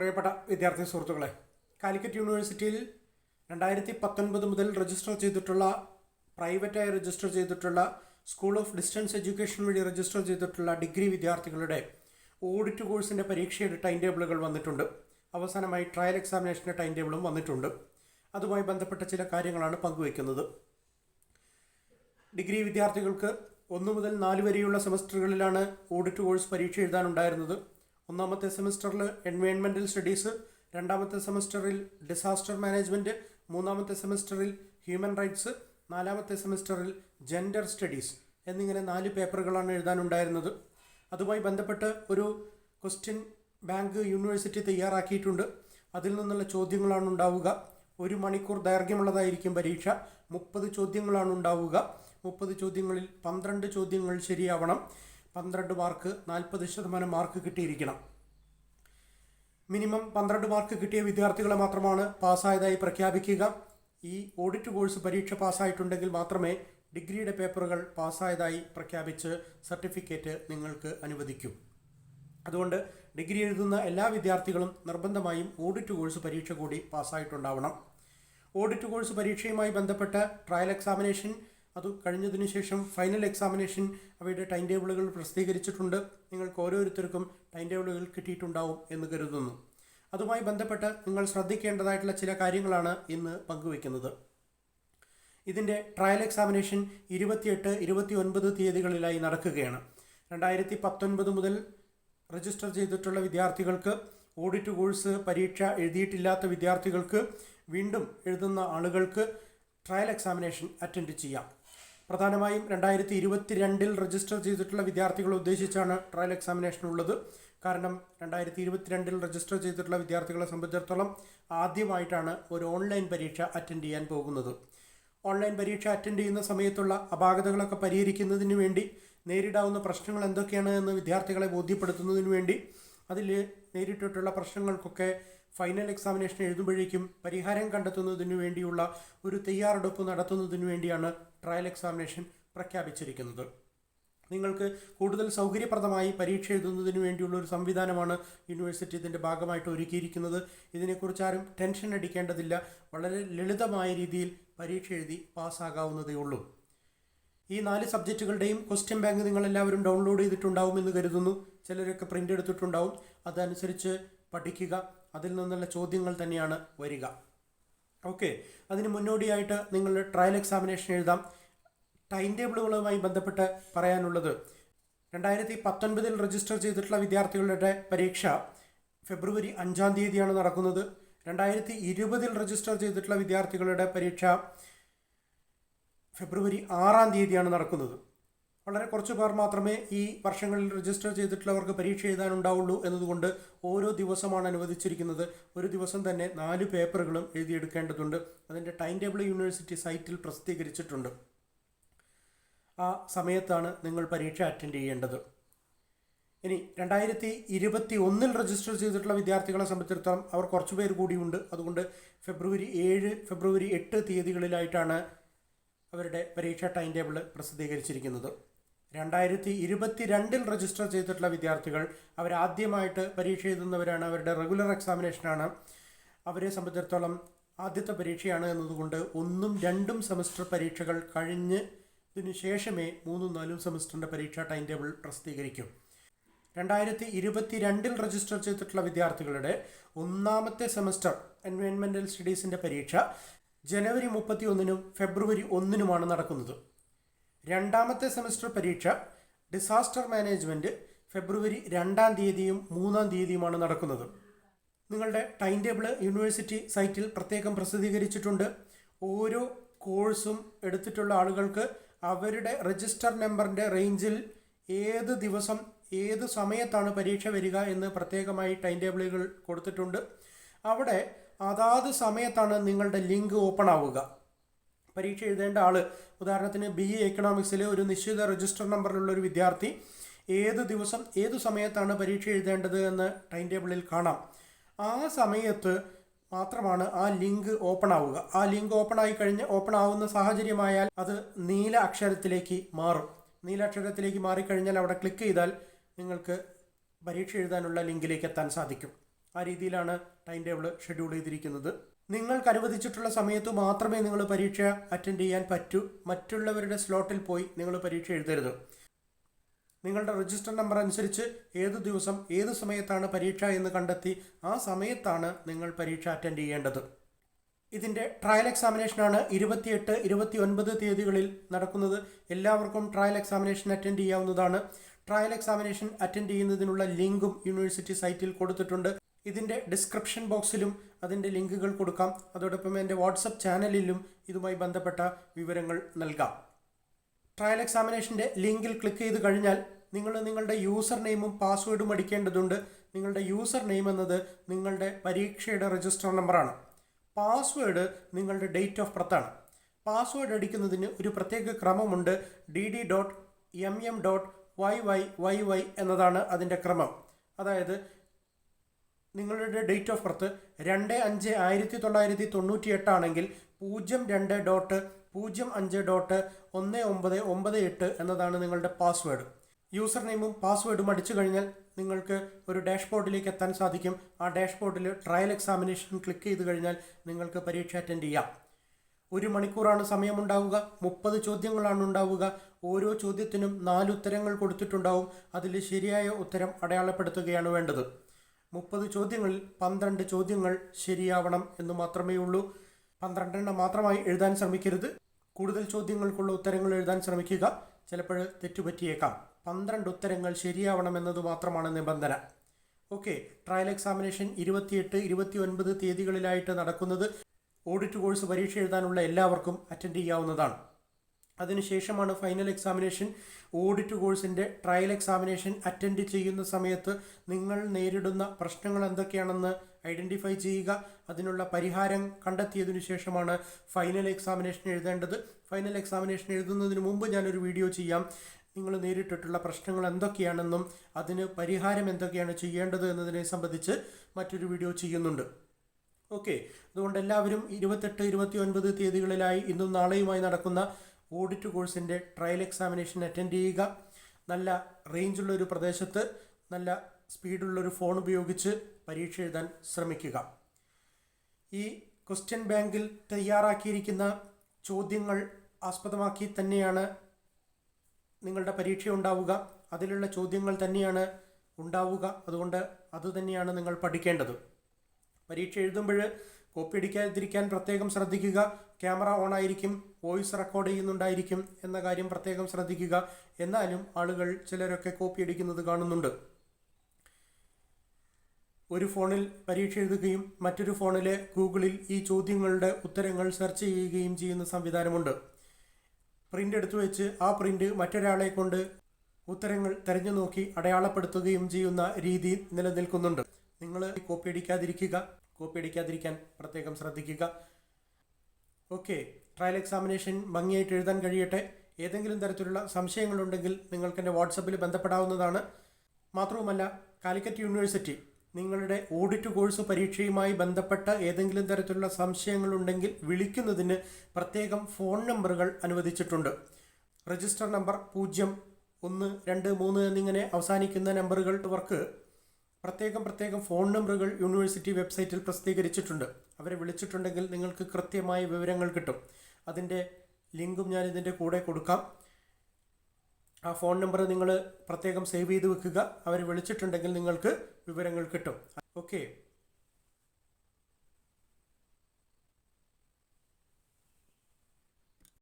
പ്രിയപ്പെട്ട വിദ്യാർത്ഥി സുഹൃത്തുക്കളെ കാലിക്കറ്റ് യൂണിവേഴ്സിറ്റിയിൽ രണ്ടായിരത്തി പത്തൊൻപത് മുതൽ രജിസ്റ്റർ ചെയ്തിട്ടുള്ള പ്രൈവറ്റായി രജിസ്റ്റർ ചെയ്തിട്ടുള്ള സ്കൂൾ ഓഫ് ഡിസ്റ്റൻസ് എഡ്യൂക്കേഷൻ വഴി രജിസ്റ്റർ ചെയ്തിട്ടുള്ള ഡിഗ്രി വിദ്യാർത്ഥികളുടെ ഓഡിറ്റ് കോഴ്സിന്റെ പരീക്ഷയുടെ ടൈം ടേബിളുകൾ വന്നിട്ടുണ്ട്. അവസാനമായി ട്രയൽ എക്സാമിനേഷന്റെ ടൈം ടേബിളും വന്നിട്ടുണ്ട്. അതുമായി ബന്ധപ്പെട്ട ചില കാര്യങ്ങളാണ് പങ്കുവയ്ക്കുന്നത്. ഡിഗ്രി വിദ്യാർത്ഥികൾക്ക് ഒന്ന് മുതൽ നാല് വരെയുള്ള സെമസ്റ്ററുകളിലാണ് ഓഡിറ്റ് കോഴ്സ് പരീക്ഷ എഴുതാനുണ്ടായിരുന്നത്. ഒന്നാമത്തെ സെമസ്റ്ററിൽ എൻവയോൺമെന്റൽ സ്റ്റഡീസ് രണ്ടാമത്തെ സെമസ്റ്ററിൽ ഡിസാസ്റ്റർ മാനേജ്മെന്റ് മൂന്നാമത്തെ സെമസ്റ്ററിൽ ഹ്യൂമൻ റൈറ്റ്സ് നാലാമത്തെ സെമസ്റ്ററിൽ ജെൻഡർ സ്റ്റഡീസ് എന്നിങ്ങനെ നാല് പേപ്പറുകളാണ് എഴുതാനുണ്ടായിരുന്നത്. അതുമായി ബന്ധപ്പെട്ട് ഒരു ക്വസ്റ്റ്യൻ ബാങ്ക് യൂണിവേഴ്സിറ്റി തയ്യാറാക്കിയിട്ടുണ്ട്. അതിൽ നിന്നുള്ള ചോദ്യങ്ങളാണ് ഉണ്ടാവുക. ഒരു മണിക്കൂർ ദൈർഘ്യമുള്ളതായിരിക്കും പരീക്ഷ. മുപ്പത് ചോദ്യങ്ങളാണ് ഉണ്ടാവുക. മുപ്പത് ചോദ്യങ്ങളിൽ പന്ത്രണ്ട് ചോദ്യങ്ങൾ ശരിയാവണം. പന്ത്രണ്ട് മാർക്ക് നാൽപ്പത് ശതമാനം മാർക്ക് കിട്ടിയിരിക്കണം. മിനിമം പന്ത്രണ്ട് മാർക്ക് കിട്ടിയ വിദ്യാർത്ഥികളെ മാത്രമാണ് പാസ്സായതായി പ്രഖ്യാപിക്കുക. ഈ ഓഡിറ്റ് കോഴ്സ് പരീക്ഷ പാസ്സായിട്ടുണ്ടെങ്കിൽ മാത്രമേ ഡിഗ്രിയുടെ പേപ്പറുകൾ പാസ്സായതായി പ്രഖ്യാപിച്ച് സർട്ടിഫിക്കറ്റ് നിങ്ങൾക്ക് അനുവദിക്കൂ. അതുകൊണ്ട് ഡിഗ്രി എഴുതുന്ന എല്ലാ വിദ്യാർത്ഥികളും നിർബന്ധമായും ഓഡിറ്റ് കോഴ്സ് പരീക്ഷ കൂടി പാസ്സായിട്ടുണ്ടാവണം. ഓഡിറ്റ് കോഴ്സ് പരീക്ഷയുമായി ബന്ധപ്പെട്ട് ട്രയൽ എക്സാമിനേഷൻ അത് കഴിഞ്ഞതിന് ശേഷം ഫൈനൽ എക്സാമിനേഷൻ അവയുടെ ടൈം ടേബിളുകൾ പ്രസിദ്ധീകരിച്ചിട്ടുണ്ട്. നിങ്ങൾക്ക് ഓരോരുത്തർക്കും ടൈം ടേബിളുകൾ കിട്ടിയിട്ടുണ്ടാവും എന്ന് കരുതുന്നു. അതുമായി ബന്ധപ്പെട്ട് നിങ്ങൾ ശ്രദ്ധിക്കേണ്ടതായിട്ടുള്ള ചില കാര്യങ്ങളാണ് ഇന്ന് പങ്കുവയ്ക്കുന്നത്. ഇതിന്റെ ട്രയൽ എക്സാമിനേഷൻ ഇരുപത്തിയെട്ട് ഇരുപത്തി ഒൻപത് തീയതികളിലായി നടക്കുകയാണ്. രണ്ടായിരത്തി പത്തൊൻപത് മുതൽ രജിസ്റ്റർ ചെയ്തിട്ടുള്ള വിദ്യാർത്ഥികൾക്ക് ഓഡിറ്റ് കോഴ്സ് പരീക്ഷ എഴുതിയിട്ടില്ലാത്ത വിദ്യാർത്ഥികൾക്ക് വീണ്ടും എഴുതുന്ന ആളുകൾക്ക് ട്രയൽ എക്സാമിനേഷൻ അറ്റൻഡ് ചെയ്യാം. പ്രധാനമായും രണ്ടായിരത്തി ഇരുപത്തിരണ്ടിൽ രജിസ്റ്റർ ചെയ്തിട്ടുള്ള വിദ്യാർത്ഥികളെ ഉദ്ദേശിച്ചാണ് ട്രയൽ എക്സാമിനേഷൻ ഉള്ളത്. കാരണം രണ്ടായിരത്തി ഇരുപത്തിരണ്ടിൽ രജിസ്റ്റർ ചെയ്തിട്ടുള്ള വിദ്യാർത്ഥികളെ സംബന്ധിച്ചിടത്തോളം ആദ്യമായിട്ടാണ് ഒരു ഓൺലൈൻ പരീക്ഷ അറ്റൻഡ് ചെയ്യാൻ പോകുന്നത്. ഓൺലൈൻ പരീക്ഷ അറ്റൻഡ് ചെയ്യുന്ന സമയത്തുള്ള അപാകതകളൊക്കെ പരിഹരിക്കുന്നതിന് വേണ്ടി നേരിടാവുന്ന പ്രശ്നങ്ങൾ എന്തൊക്കെയാണ് എന്ന് വിദ്യാർത്ഥികളെ ബോധ്യപ്പെടുത്തുന്നതിന് വേണ്ടി അതിൽ നേരിട്ടിട്ടുള്ള പ്രശ്നങ്ങൾക്കൊക്കെ ഫൈനൽ എക്സാമിനേഷൻ എഴുതുമ്പോഴേക്കും പരിഹാരം കണ്ടെത്തുന്നതിനു വേണ്ടിയുള്ള ഒരു തയ്യാറെടുപ്പ് നടത്തുന്നതിനു വേണ്ടിയാണ് ട്രയൽ എക്സാമിനേഷൻ പ്രഖ്യാപിച്ചിരിക്കുന്നത്. നിങ്ങൾക്ക് കൂടുതൽ സൗകര്യപ്രദമായി പരീക്ഷ എഴുതുന്നതിന് വേണ്ടിയുള്ള ഒരു സംവിധാനമാണ് യൂണിവേഴ്സിറ്റി ഇതിന്റെ ഭാഗമായിട്ട് ഒരുക്കിയിരിക്കുന്നത്. ഇതിനെക്കുറിച്ച് ആരും ടെൻഷൻ അടിക്കേണ്ടതില്ല. വളരെ ലളിതമായ രീതിയിൽ പരീക്ഷ എഴുതി പാസ്സാകാവുന്നതേ ഉള്ളൂ. ഈ നാല് സബ്ജക്റ്റുകളുടെയും ക്വസ്റ്റ്യൻ ബാങ്ക് നിങ്ങളെല്ലാവരും ഡൗൺലോഡ് ചെയ്തിട്ടുണ്ടാവും എന്ന് കരുതുന്നു. ചിലരൊക്കെ പ്രിന്റ് എടുത്തിട്ടുണ്ടാവും. അതനുസരിച്ച് പഠിക്കുക. അതിൽ നിന്നുള്ള ചോദ്യങ്ങൾ തന്നെയാണ് വരിക. ഓക്കെ അതിന് മുന്നോടിയായിട്ട് നിങ്ങൾ ട്രയൽ എക്സാമിനേഷൻ എഴുതാം. ടൈം ടേബിളുകളുമായി ബന്ധപ്പെട്ട് പറയാനുള്ളത് രണ്ടായിരത്തി പത്തൊൻപതിൽ രജിസ്റ്റർ ചെയ്തിട്ടുള്ള വിദ്യാർത്ഥികളുടെ പരീക്ഷ ഫെബ്രുവരി അഞ്ചാം തീയതിയാണ് നടക്കുന്നത്. രണ്ടായിരത്തി ഇരുപതിൽ രജിസ്റ്റർ ചെയ്തിട്ടുള്ള വിദ്യാർത്ഥികളുടെ പരീക്ഷ ഫെബ്രുവരി ആറാം തീയതിയാണ് നടക്കുന്നത്. വളരെ കുറച്ച് പേർ മാത്രമേ ഈ വർഷങ്ങളിൽ രജിസ്റ്റർ ചെയ്തിട്ടുള്ളവർക്ക് പരീക്ഷ എഴുതാനുണ്ടാവുള്ളൂ എന്നതുകൊണ്ട് ഓരോ ദിവസമാണ് അനുവദിച്ചിരിക്കുന്നത്. ഒരു ദിവസം തന്നെ നാല് പേപ്പറുകളും എഴുതിയെടുക്കേണ്ടതുണ്ട്. അതിന്റെ ടൈം ടേബിൾ യൂണിവേഴ്സിറ്റി സൈറ്റിൽ പ്രസിദ്ധീകരിച്ചിട്ടുണ്ട്. ആ സമയത്താണ് നിങ്ങൾ പരീക്ഷ അറ്റൻഡ് ചെയ്യേണ്ടത്. ഇനി രണ്ടായിരത്തി ഇരുപത്തി ഒന്നിൽ രജിസ്റ്റർ ചെയ്തിട്ടുള്ള വിദ്യാർത്ഥികളെ സംബന്ധിച്ചിടത്തോളം അവർ കുറച്ച് പേര് കൂടിയുണ്ട്. അതുകൊണ്ട് ഫെബ്രുവരി ഏഴ് ഫെബ്രുവരി എട്ട് തീയതികളിലായിട്ടാണ് അവരുടെ പരീക്ഷാ ടൈം ടേബിൾ പ്രസിദ്ധീകരിച്ചിരിക്കുന്നത്. രണ്ടായിരത്തി ഇരുപത്തി രണ്ടിൽ രജിസ്റ്റർ ചെയ്തിട്ടുള്ള വിദ്യാർത്ഥികൾ അവരാദ്യമായിട്ട് പരീക്ഷ എഴുതുന്നവരാണ്. അവരുടെ റെഗുലർ എക്സാമിനേഷനാണ് അവരെ സംബന്ധിച്ചിടത്തോളം ആദ്യത്തെ പരീക്ഷയാണ് എന്നതുകൊണ്ട് ഒന്നും രണ്ടും സെമസ്റ്റർ പരീക്ഷകൾ കഴിഞ്ഞ് ഇതിനു ശേഷമേ മൂന്നും നാലും സെമസ്റ്ററിന്റെ പരീക്ഷാ ടൈം ടേബിൾ പ്രസിദ്ധീകരിക്കും. രണ്ടായിരത്തി ഇരുപത്തി രണ്ടിൽ രജിസ്റ്റർ ചെയ്തിട്ടുള്ള വിദ്യാർത്ഥികളുടെ ഒന്നാമത്തെ സെമസ്റ്റർ എൻവയോൺമെന്റൽ സ്റ്റഡീസിന്റെ പരീക്ഷ ജനുവരി മുപ്പത്തി ഒന്നിനും ഫെബ്രുവരി ഒന്നിനുമാണ് നടക്കുന്നത്. രണ്ടാമത്തെ സെമസ്റ്റർ പരീക്ഷ ഡിസാസ്റ്റർ മാനേജ്മെന്റ് ഫെബ്രുവരി രണ്ടാം തീയതിയും മൂന്നാം തീയതിയുമാണ് നടക്കുന്നത്. നിങ്ങളുടെ ടൈം ടേബിൾ യൂണിവേഴ്സിറ്റി സൈറ്റിൽ പ്രത്യേകം പ്രസിദ്ധീകരിച്ചിട്ടുണ്ട്. ഓരോ കോഴ്സും എടുത്തിട്ടുള്ള ആളുകൾക്ക് അവരുടെ രജിസ്റ്റർ നമ്പറിന്റെ റേഞ്ചിൽ ഏത് ദിവസം ഏത് സമയത്താണ് പരീക്ഷ വരിക എന്ന് പ്രത്യേകമായി ടൈം ടേബിളുകൾ കൊടുത്തിട്ടുണ്ട്. അവിടെ അതാത് സമയത്താണ് നിങ്ങളുടെ ലിങ്ക് ഓപ്പൺ ആവുക. പരീക്ഷ എഴുതേണ്ട ആൾ ഉദാഹരണത്തിന് ബി എ എക്കണോമിക്സിലെ ഒരു നിശ്ചിത രജിസ്റ്റർ നമ്പറിലുള്ള ഒരു വിദ്യാർത്ഥി ഏത് ദിവസം ഏത് സമയത്താണ് പരീക്ഷ എഴുതേണ്ടത് എന്ന് ടൈം ടേബിളിൽ കാണാം. ആ സമയത്ത് മാത്രമാണ് ആ ലിങ്ക് ഓപ്പൺ ആവുക. ആ ലിങ്ക് ഓപ്പൺ ആയി കഴിഞ്ഞ് ഓപ്പൺ ആവുന്ന സാഹചര്യമായാൽ അത് നീല അക്ഷരത്തിലേക്ക് മാറും. നീല അക്ഷരത്തിലേക്ക് മാറിക്കഴിഞ്ഞാൽ അവിടെ ക്ലിക്ക് ചെയ്താൽ നിങ്ങൾക്ക് പരീക്ഷ എഴുതാനുള്ള ലിങ്കിലേക്ക് എത്താൻ സാധിക്കും. ആ രീതിയിലാണ് ടൈം ടേബിൾ ഷെഡ്യൂൾ ചെയ്തിരിക്കുന്നത്. നിങ്ങൾക്ക് അനുവദിച്ചിട്ടുള്ള സമയത്ത് മാത്രമേ നിങ്ങൾ പരീക്ഷ അറ്റൻഡ് ചെയ്യാൻ പറ്റൂ. മറ്റുള്ളവരുടെ സ്ലോട്ടിൽ പോയി നിങ്ങൾ പരീക്ഷ എഴുതരുത്. നിങ്ങളുടെ രജിസ്റ്റർ നമ്പർ അനുസരിച്ച് ഏത് ദിവസം ഏത് സമയത്താണ് പരീക്ഷ എന്ന് കണ്ടെത്തി ആ സമയത്താണ് നിങ്ങൾ പരീക്ഷ അറ്റൻഡ് ചെയ്യേണ്ടത്. ഇതിന്റെ ട്രയൽ എക്സാമിനേഷനാണ് ഇരുപത്തിയെട്ട് ഇരുപത്തി ഒൻപത് തീയതികളിൽ നടക്കുന്നത്. എല്ലാവർക്കും ട്രയൽ എക്സാമിനേഷൻ അറ്റൻഡ് ചെയ്യാവുന്നതാണ്. ട്രയൽ എക്സാമിനേഷൻ അറ്റൻഡ് ചെയ്യുന്നതിനുള്ള ലിങ്കും യൂണിവേഴ്സിറ്റി സൈറ്റിൽ കൊടുത്തിട്ടുണ്ട്. ഇതിന്റെ ഡിസ്ക്രിപ്ഷൻ ബോക്സിലും അതിന്റെ ലിങ്കുകൾ കൊടുക്കാം. അതോടൊപ്പം എന്റെ വാട്സപ്പ് ചാനലിലും ഇതുമായി ബന്ധപ്പെട്ട വിവരങ്ങൾ നൽകാം. ട്രയൽ എക്സാമിനേഷന്റെ ലിങ്കിൽ ക്ലിക്ക് ചെയ്ത് കഴിഞ്ഞാൽ നിങ്ങൾ നിങ്ങളുടെ യൂസർ നെയിമും പാസ്വേഡും അടിക്കേണ്ടതുണ്ട്. നിങ്ങളുടെ യൂസർ നെയിം എന്നത് നിങ്ങളുടെ പരീക്ഷയുടെ രജിസ്റ്റർ നമ്പറാണ് പാസ്വേഡ് നിങ്ങളുടെ ഡേറ്റ് ഓഫ് ബർത്താണ് പാസ്വേഡ് അടിക്കുന്നതിന് ഒരു പ്രത്യേക ക്രമമുണ്ട്. D D dot M M dot Y Y Y Y എന്നതാണ് അതിന്റെ ക്രമം. അതായത് നിങ്ങളുടെ ഡേറ്റ് ഓഫ് ബർത്ത് രണ്ട് അഞ്ച് ആയിരത്തി തൊള്ളായിരത്തി തൊണ്ണൂറ്റി എട്ടാണെങ്കിൽ പൂജ്യം രണ്ട് ഡോട്ട് പൂജ്യം അഞ്ച് ഡോട്ട് ഒന്ന് ഒമ്പത് ഒമ്പത് എട്ട് എന്നതാണ് നിങ്ങളുടെ പാസ്വേഡ് യൂസർ നെയിമും പാസ്വേഡും അടിച്ചു കഴിഞ്ഞാൽ നിങ്ങൾക്ക് ഒരു ഡാഷ്ബോർഡിലേക്ക് എത്താൻ സാധിക്കും. ആ ഡാഷ്ബോർഡിൽ ട്രയൽ എക്സാമിനേഷൻ ക്ലിക്ക് ചെയ്ത് കഴിഞ്ഞാൽ നിങ്ങൾക്ക് പരീക്ഷ അറ്റൻഡ് ചെയ്യാം. ഒരു മണിക്കൂറാണ് സമയമുണ്ടാവുക. മുപ്പത് ചോദ്യങ്ങളാണ് ഉണ്ടാവുക. ഓരോ ചോദ്യത്തിനും നാല് ഉത്തരങ്ങൾ കൊടുത്തിട്ടുണ്ടാവും. അതിൽ ശരിയായ ഉത്തരം അടയാളപ്പെടുത്തുകയാണ് വേണ്ടത്. മുപ്പത് ചോദ്യങ്ങളിൽ പന്ത്രണ്ട് ചോദ്യങ്ങൾ ശരിയാവണം എന്ന് മാത്രമേ ഉള്ളൂ പന്ത്രണ്ടെണ്ണം മാത്രമായി എഴുതാൻ ശ്രമിക്കരുത്. കൂടുതൽ ചോദ്യങ്ങൾക്കുള്ള ഉത്തരങ്ങൾ എഴുതാൻ ശ്രമിക്കുക. ചിലപ്പോൾ തെറ്റുപറ്റിയേക്കാം. പന്ത്രണ്ട് ഉത്തരങ്ങൾ ശരിയാവണം എന്നത് മാത്രമാണ് നിബന്ധന. ഓക്കെ ട്രയൽ എക്സാമിനേഷൻ ഇരുപത്തിയെട്ട് ഇരുപത്തി ഒൻപത് തീയതികളിലായിട്ട് നടക്കുന്നത്. ഓഡിറ്റ് കോഴ്സ് പരീക്ഷ എഴുതാനുള്ള എല്ലാവർക്കും അറ്റൻഡ് ചെയ്യാവുന്നതാണ്. അതിനുശേഷമാണ് ഫൈനൽ എക്സാമിനേഷൻ ഓഡിറ്റ് കോഴ്സിന്റെ ട്രയൽ എക്സാമിനേഷൻ അറ്റൻഡ് ചെയ്യുന്ന സമയത്ത് നിങ്ങൾ നേരിടുന്ന പ്രശ്നങ്ങൾ എന്തൊക്കെയാണെന്ന് ഐഡന്റിഫൈ ചെയ്യുക. അതിനുള്ള പരിഹാരം കണ്ടെത്തിയതിനു ശേഷമാണ് ഫൈനൽ എക്സാമിനേഷൻ എഴുതേണ്ടത്. ഫൈനൽ എക്സാമിനേഷൻ എഴുതുന്നതിന് മുമ്പ് ഞാനൊരു വീഡിയോ ചെയ്യാം. നിങ്ങൾ നേരിട്ടിട്ടുള്ള പ്രശ്നങ്ങൾ എന്തൊക്കെയാണെന്നും അതിന് പരിഹാരം എന്തൊക്കെയാണ് ചെയ്യേണ്ടത് എന്നതിനെ സംബന്ധിച്ച് മറ്റൊരു വീഡിയോ ചെയ്യുന്നുണ്ട്. ഓക്കെ അതുകൊണ്ട് എല്ലാവരും ഇരുപത്തെട്ട് ഇരുപത്തി ഒൻപത് തീയതികളിലായി ഇന്നും നാളെയുമായി നടക്കുന്ന ഓഡിറ്റ് കോഴ്സിന്റെ ട്രയൽ എക്സാമിനേഷൻ അറ്റൻഡ് ചെയ്യുക. നല്ല റേഞ്ചുള്ള ഒരു പ്രദേശത്ത് നല്ല സ്പീഡുള്ളൊരു ഫോൺ ഉപയോഗിച്ച് പരീക്ഷ എഴുതാൻ ശ്രമിക്കുക. ഈ ക്വസ്റ്റ്യൻ ബാങ്കിൽ തയ്യാറാക്കിയിരിക്കുന്ന ചോദ്യങ്ങൾ ആസ്പദമാക്കി തന്നെയാണ് നിങ്ങളുടെ പരീക്ഷ ഉണ്ടാവുക. അതിലുള്ള ചോദ്യങ്ങൾ തന്നെയാണ് ഉണ്ടാവുക. അതുകൊണ്ട് അതുതന്നെയാണ് നിങ്ങൾ പഠിക്കേണ്ടത്. പരീക്ഷ എഴുതുമ്പോൾ കോപ്പി അടിക്കാതിരിക്കാൻ പ്രത്യേകം ശ്രദ്ധിക്കുക. ക്യാമറ ഓൺ ആയിരിക്കും വോയിസ് റെക്കോർഡ് ചെയ്യുന്നുണ്ടായിരിക്കും എന്ന കാര്യം പ്രത്യേകം ശ്രദ്ധിക്കുക. എന്നാലും ആളുകൾ ചിലരൊക്കെ കോപ്പി അടിക്കുന്നത് കാണുന്നുണ്ട്. ഒരു ഫോണിൽ പരീക്ഷ എഴുതുകയും മറ്റൊരു ഫോണിലെ ഗൂഗിളിൽ ഈ ചോദ്യങ്ങളുടെ ഉത്തരങ്ങൾ സെർച്ച് ചെയ്യുകയും ചെയ്യുന്ന സംവിധാനമുണ്ട്. പ്രിന്റ് എടുത്തു വെച്ച് ആ പ്രിന്റ് മറ്റൊരാളെ കൊണ്ട് ഉത്തരങ്ങൾ തെരഞ്ഞു നോക്കി അടയാളപ്പെടുത്തുകയും ചെയ്യുന്ന രീതി നിലനിൽക്കുന്നുണ്ട്. നിങ്ങൾ കോപ്പി അടിക്കാതിരിക്കുക. കോപ്പി അടിക്കാതിരിക്കാൻ പ്രത്യേകം ശ്രദ്ധിക്കുക. ഓക്കെ ട്രയൽ എക്സാമിനേഷൻ ഭംഗിയായിട്ട് എഴുതാൻ കഴിയട്ടെ. ഏതെങ്കിലും തരത്തിലുള്ള സംശയങ്ങളുണ്ടെങ്കിൽ നിങ്ങൾക്ക് എന്റെ വാട്സപ്പിൽ ബന്ധപ്പെടാവുന്നതാണ്. മാത്രവുമല്ല കാലിക്കറ്റ് യൂണിവേഴ്സിറ്റി നിങ്ങളുടെ ഓഡിറ്റ് കോഴ്സ് പരീക്ഷയുമായി ബന്ധപ്പെട്ട ഏതെങ്കിലും തരത്തിലുള്ള സംശയങ്ങളുണ്ടെങ്കിൽ വിളിക്കുന്നതിന് പ്രത്യേകം ഫോൺ നമ്പറുകൾ അനുവദിച്ചിട്ടുണ്ട്. രജിസ്റ്റർ നമ്പർ പൂജ്യം ഒന്ന് രണ്ട് മൂന്ന് എന്നിങ്ങനെ അവസാനിക്കുന്ന നമ്പറുകൾക്ക് പ്രത്യേകം പ്രത്യേകം ഫോൺ നമ്പറുകൾ യൂണിവേഴ്സിറ്റി വെബ്സൈറ്റിൽ പ്രസിദ്ധീകരിച്ചിട്ടുണ്ട്. അവരെ വിളിച്ചിട്ടുണ്ടെങ്കിൽ നിങ്ങൾക്ക് കൃത്യമായ വിവരങ്ങൾ കിട്ടും. അതിന്റെ ലിങ്കും ഞാൻ ഇതിന്റെ കൂടെ കൊടുക്കാം. ആ ഫോൺ നമ്പർ നിങ്ങൾ പ്രത്യേകം സേവ് ചെയ്ത് വെക്കുക. അവരെ വിളിച്ചിട്ടുണ്ടെങ്കിൽ നിങ്ങൾക്ക് വിവരങ്ങൾ കിട്ടും. ഓക്കെ.